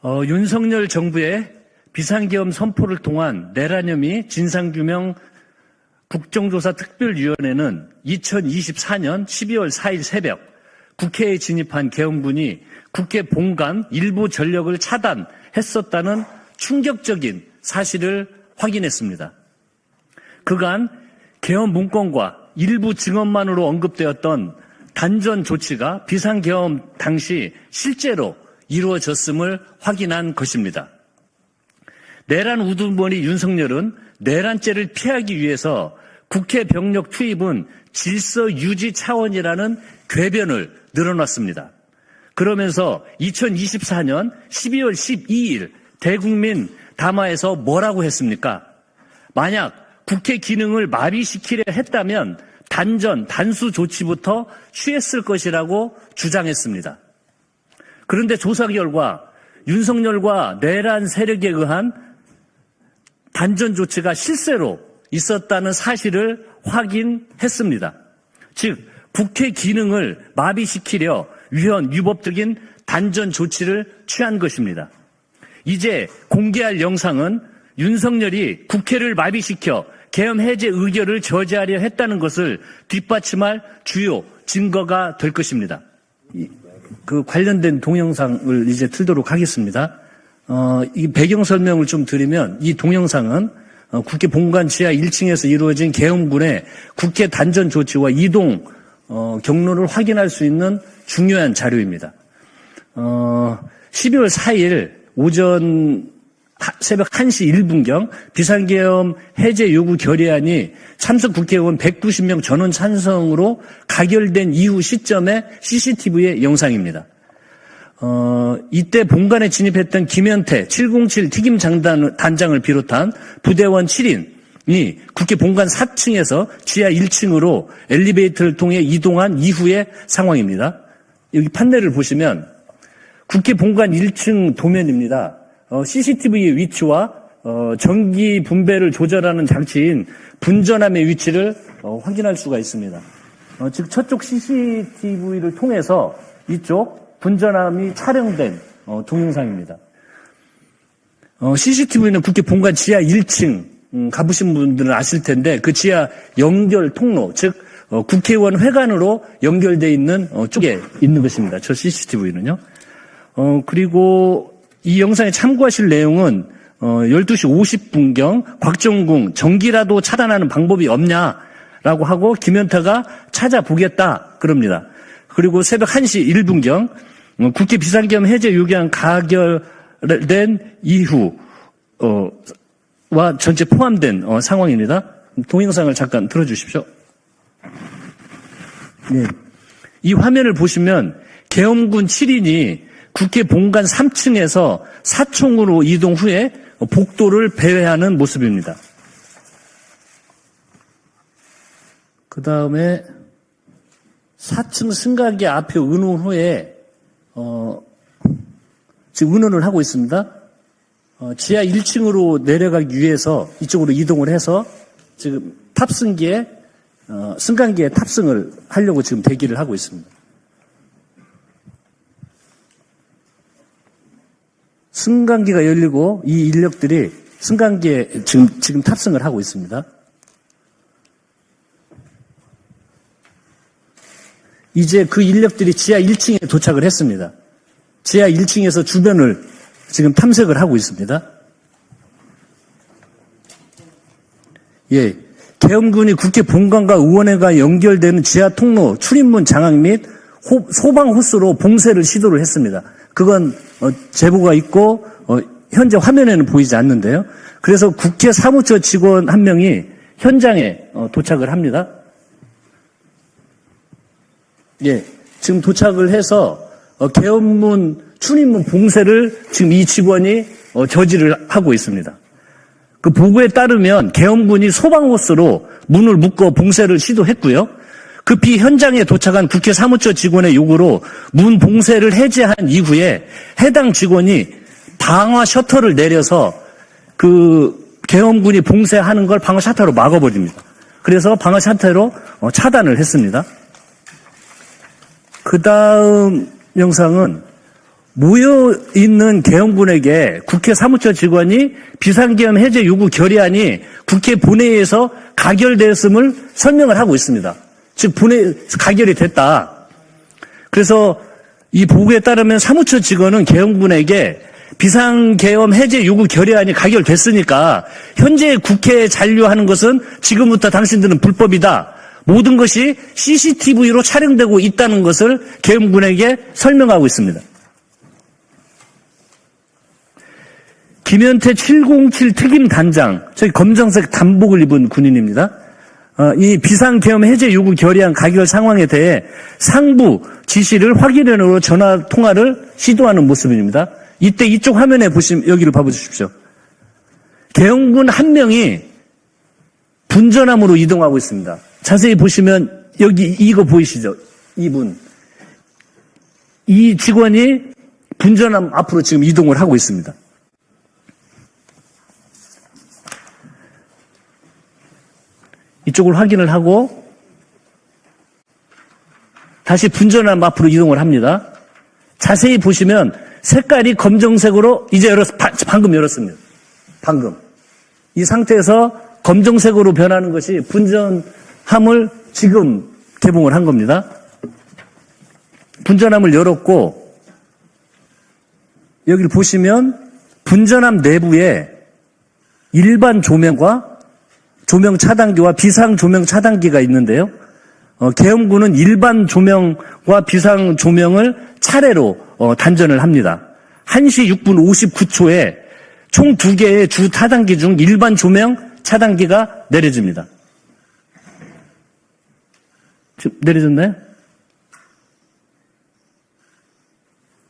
어, 윤석열 정부의 비상계엄 선포를 통한 내란혐의 진상규명 국정조사 특별위원회는 2024년 12월 4일 새벽 국회에 진입한 계엄군이 국회 본관 일부 전력을 차단했었다는 충격적인 사실을 확인했습니다. 그간 계엄 문건과 일부 증언만으로 언급되었던 단전 조치가 비상계엄 당시 실제로 이루어졌음을 확인한 것입니다. 내란 우두머리 윤석열은 내란죄를 피하기 위해서 국회 병력 투입은 질서 유지 차원이라는 궤변을 늘어놨습니다. 그러면서 2024년 12월 12일 대국민 담화에서 뭐라고 했습니까? 만약 국회 기능을 마비시키려 했다면 단전, 단수 조치부터 취했을 것이라고 주장했습니다. 그런데 조사 결과 윤석열과 내란 세력에 의한 단전 조치가 실제로 있었다는 사실을 확인했습니다. 즉, 국회 기능을 마비시키려 위헌 위법적인 단전 조치를 취한 것입니다. 이제 공개할 영상은 윤석열이 국회를 마비시켜 계엄 해제 의결을 저지하려 했다는 것을 뒷받침할 주요 증거가 될 것입니다. 이- 그 관련된 동영상을 이제 틀도록 하겠습니다. 어, 이 배경 설명을 좀 드리면 이 동영상은 어, 국회 본관 지하 1층에서 이루어진 계엄군의 국회 단전 조치와 이동 어, 경로를 확인할 수 있는 중요한 자료입니다. 어, 12월 4일 오전 하- 새벽 1시 1분경 비상계엄 해제 요구 결의안이 참석 국회의원 190명 전원 찬성으로 가결된 이후 시점의 CCTV의 영상입니다. 어, 이때 본관에 진입했던 김현태 707 특임 장단, 단장을 비롯한 부대원 7인이 국회 본관 4층에서 지하 1층으로 엘리베이터를 통해 이동한 이후의 상황입니다. 여기 판넬을 보시면 국회 본관 1층 도면입니다. 어, CCTV의 위치와 어, 전기 분배를 조절하는 장치인 분전함의 위치를 어, 확인할 수가 있습니다. 어, 즉 저쪽 CCTV를 통해서 이쪽 분전함이 촬영된 어, 동영상입니다. CCTV는 국회 본관 지하 1층 음, 가보신 분들은 아실 텐데 그 지하 연결 통로 즉 어, 국회의원 회관으로 연결돼 있는 어, 쪽에 있는 것입니다. 저 CCTV는요. 어, 그리고 이 영상에 참고하실 내용은 어, 12시 50분경 곽정궁 전기라도 차단하는 방법이 없냐라고 하고 김현태가 찾아보겠다 그럽니다. 그리고 새벽 1시 1분경 어, 국회 비상계엄 해제 요구안 가결된 이후 어, 와 전체 포함된 어, 상황입니다. 동영상을 잠깐 들어주십시오. 네. 이 화면을 보시면 계엄군 7인이 국회 본관 3층에서 사총으로 이동 후에 복도를 배회하는 모습입니다. 그 다음에 4층 승강기 앞에 은원 후에 어, 지금 은원을 하고 있습니다. 어, 지하 1층으로 내려가기 위해서 이쪽으로 이동을 해서 지금 탑승기에 어, 승강기에 탑승을 하려고 지금 대기를 하고 있습니다. 승강기가 열리고 이 인력들이 승강기에 지금 지금 탑승을 하고 있습니다. 이제 그 인력들이 지하 1층에 도착을 했습니다. 지하 1층에서 주변을 지금 탐색을 하고 있습니다. 예. 계엄군이 국회 본관과 의원회가 연결되는 지하 통로 출입문 장악 및 호- 소방 호스로 봉쇄를 시도를 했습니다. 그건 어, 제보가 있고 어, 현재 화면에는 보이지 않는데요. 그래서 국회 사무처 직원 한 명이 현장에 어, 도착을 합니다. 예, 지금 도착을 해서 어, 계엄문 출입문 봉쇄를 지금 이 직원이 어, 저지를 하고 있습니다. 그 보고에 따르면 계엄군이 소방호스로 문을 묶어 봉쇄를 시도했고요. 급히 현장에 도착한 국회 사무처 직원의 요구로 문 봉쇄를 해제한 이후에 해당 직원이 방화 셔터를 내려서 그 계엄군이 봉쇄하는 걸 방화 셔터로 막아버립니다. 그래서 방화 셔터로 어, 차단을 했습니다. 그 다음 영상은 모여 있는 계엄군에게 국회 사무처 직원이 비상계엄 해제 요구 결의안이 국회 본회의에서 가결되었음을 설명을 하고 있습니다. 즉 본회 가결이 됐다. 그래서 이 보고에 따르면 사무처 직원은 계엄군에게 비상계엄 해제 요구 결의안이 가결됐으니까 현재 국회에 잔류하는 것은 지금부터 당신들은 불법이다. 모든 것이 CCTV로 촬영되고 있다는 것을 계엄군에게 설명하고 있습니다. 김현태 707 특임 단장, 저기 검정색 단복을 입은 군인입니다. 어, 이 비상계엄 해제 요구 결의안 가결 상황에 대해 상부 지시를 확인으로 전화 통화를 시도하는 모습입니다. 이때 이쪽 화면에 보시면 여기를 봐보십시오. 계엄군 한 명이 분전함으로 이동하고 있습니다. 자세히 보시면 여기 이거 보이시죠? 이분. 이 직원이 분전함 앞으로 지금 이동을 하고 있습니다. 이쪽을 확인을 하고 다시 분전함 앞으로 이동을 합니다. 자세히 보시면 색깔이 검정색으로 이제 열었, 바- 방금 열었습니다. 방금. 이 상태에서 검정색으로 변하는 것이 분전함을 지금 개봉을 한 겁니다. 분전함을 열었고 여기를 보시면 분전함 내부에 일반 조명과 조명 차단기와 비상 조명 차단기가 있는데요. 어, 계엄군은 일반 조명과 비상 조명을 차례로 어, 단전을 합니다. 1시 6분 59초에 총 두 개의 주 차단기 중 일반 조명 차단기가 내려집니다. 내려졌나요?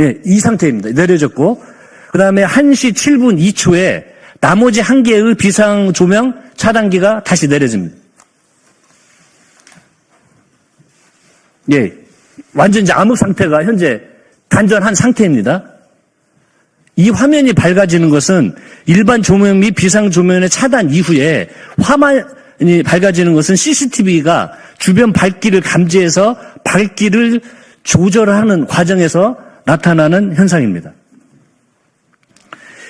예, 이 상태입니다. 내려졌고, 그 다음에 1시 7분 2초에 나머지 한 개의 비상 조명 차단기가 다시 내려집니다. 예, 완전 이제 암흑 상태가 현재 단전한 상태입니다. 이 화면이 밝아지는 것은 일반 조명 및 비상 조명의 차단 이후에 화면이 밝아지는 것은 CCTV가 주변 밝기를 감지해서 밝기를 조절하는 과정에서 나타나는 현상입니다.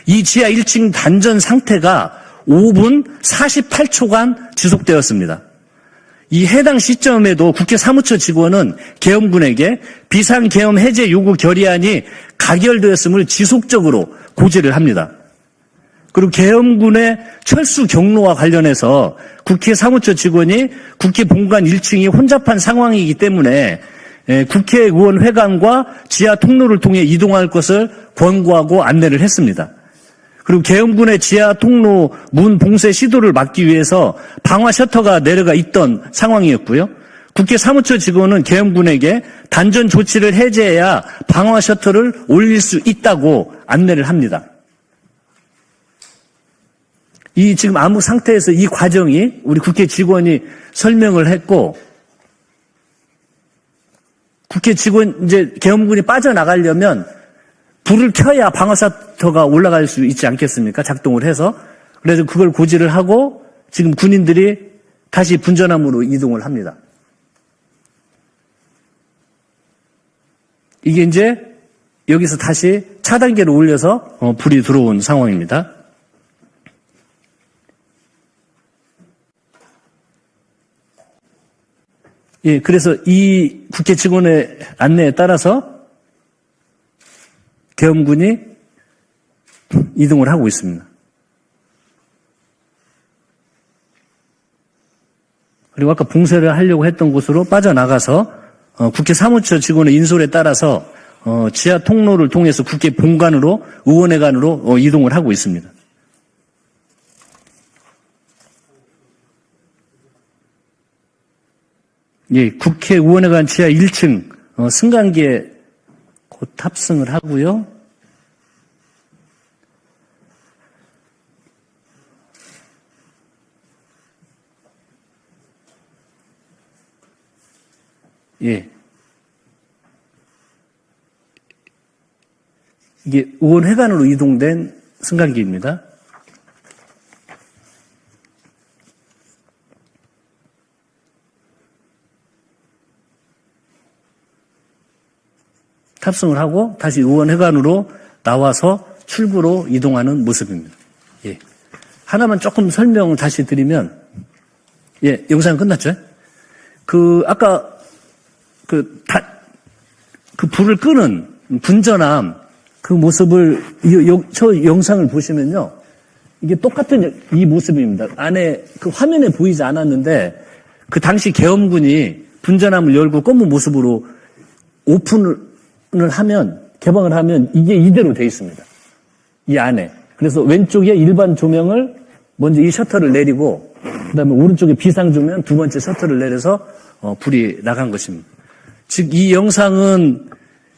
이 지하 1층 단전 상태가 5분 48초간 지속되었습니다. 이 해당 시점에도 국회 사무처 직원은 계엄군에게 비상계엄 해제 요구 결의안이 가결되었음을 지속적으로 고지를 합니다. 그리고 계엄군의 철수 경로와 관련해서 국회 사무처 직원이 국회 본관 1층이 혼잡한 상황이기 때문에 에, 국회의원 회관과 지하 통로를 통해 이동할 것을 권고하고 안내를 했습니다. 그리고 계엄군의 지하 통로 문 봉쇄 시도를 막기 위해서 방화 셔터가 내려가 있던 상황이었고요. 국회 사무처 직원은 계엄군에게 단전 조치를 해제해야 방화 셔터를 올릴 수 있다고 안내를 합니다. 이 지금 암흑 상태에서 이 과정이 우리 국회 직원이 설명을 했고 국회 직원 이제 계엄군이 빠져나가려면 불을 켜야 방어사터가 올라갈 수 있지 않겠습니까? 작동을 해서. 그래서 그걸 고지를 하고 지금 군인들이 다시 분전함으로 이동을 합니다. 이게 이제 여기서 다시 차단계를 올려서 어, 불이 들어온 상황입니다. 예, 그래서 이 국회 직원의 안내에 따라서 계엄군이 이동을 하고 있습니다. 그리고 아까 봉쇄를 하려고 했던 곳으로 빠져나가서 어, 국회 사무처 직원의 인솔에 따라서 어, 지하 통로를 통해서 국회 본관으로 의원회관으로 어, 이동을 하고 있습니다. 예, 국회 의원회관 지하 1층 어, 승강기에 곧 탑승을 하고요. 예. 이게 의원회관으로 이동된 승강기입니다. 탑승을 하고 다시 의원회관으로 나와서 출구로 이동하는 모습입니다. 예. 하나만 조금 설명을 다시 드리면, 예, 영상 끝났죠? 그, 아까, 그, 다, 그 불을 끄는 분전함 그 모습을, 이- 요- 저 영상을 보시면요. 이게 똑같은 이 모습입니다. 안에 그 화면에 보이지 않았는데 그 당시 계엄군이 분전함을 열고 검은 모습으로 오픈을 하면 개방을 하면 이게 이대로 돼 있습니다. 이 안에. 그래서 왼쪽에 일반 조명을 먼저 이 셔터를 내리고 그다음에 오른쪽에 비상 조명 두 번째 셔터를 내려서 어, 불이 나간 것입니다. 즉 이 영상은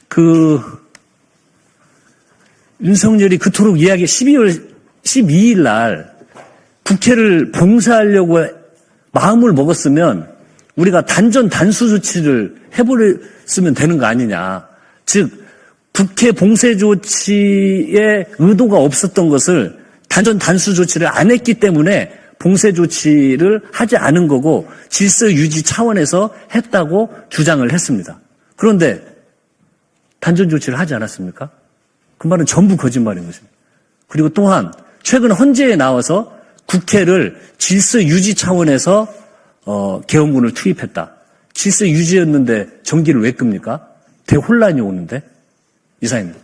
그 윤석열이 그토록 이야기 12월 12일 날 국회를 봉사하려고 마음을 먹었으면 우리가 단전 단수 조치를 해버렸으면 되는 거 아니냐. 즉 국회 봉쇄 조치에 의도가 없었던 것을 단전 단수 조치를 안 했기 때문에 봉쇄 조치를 하지 않은 거고 질서 유지 차원에서 했다고 주장을 했습니다. 그런데 단전 조치를 하지 않았습니까? 그 말은 전부 거짓말인 것입니다. 그리고 또한 최근 헌재에 나와서 국회를 질서 유지 차원에서 어, 계엄군을 투입했다. 질서 유지였는데 전기를 왜 끕니까? 대혼란이 오는데 이사입니다.